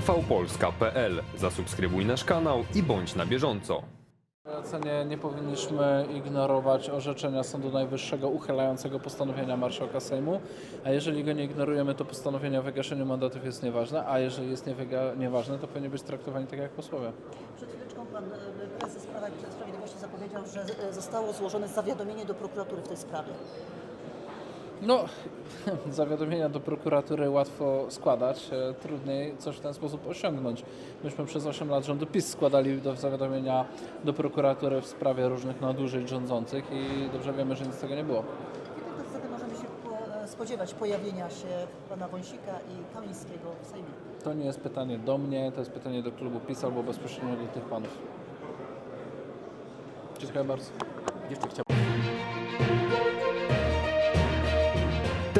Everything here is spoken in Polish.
tvpolska.pl. Zasubskrybuj nasz kanał i bądź na bieżąco. W mojej ocenie nie powinniśmy ignorować orzeczenia Sądu Najwyższego uchylającego postanowienia marszałka Sejmu, a jeżeli go nie ignorujemy, to postanowienie o wygaszeniu mandatów jest nieważne, a jeżeli jest niewyga- nieważne, to powinien być traktowani tak jak posłowie. Przed chwileczką pan e, prezes Prawa i Sprawiedliwości zapowiedział, że e, zostało złożone zawiadomienie do prokuratury w tej sprawie. No, zawiadomienia do prokuratury łatwo składać, e, trudniej coś w ten sposób osiągnąć. Myśmy przez 8 lat rządu PiS składali do zawiadomienia do prokuratury w sprawie różnych nadużyć rządzących i dobrze wiemy, że nic z tego nie było. Kiedy to zatem możemy się e, spodziewać pojawienia się pana Wąsika i Kamińskiego w Sejmie? To nie jest pytanie do mnie, to jest pytanie do klubu PiS albo bezpośrednio do tych panów. Dziękuję bardzo.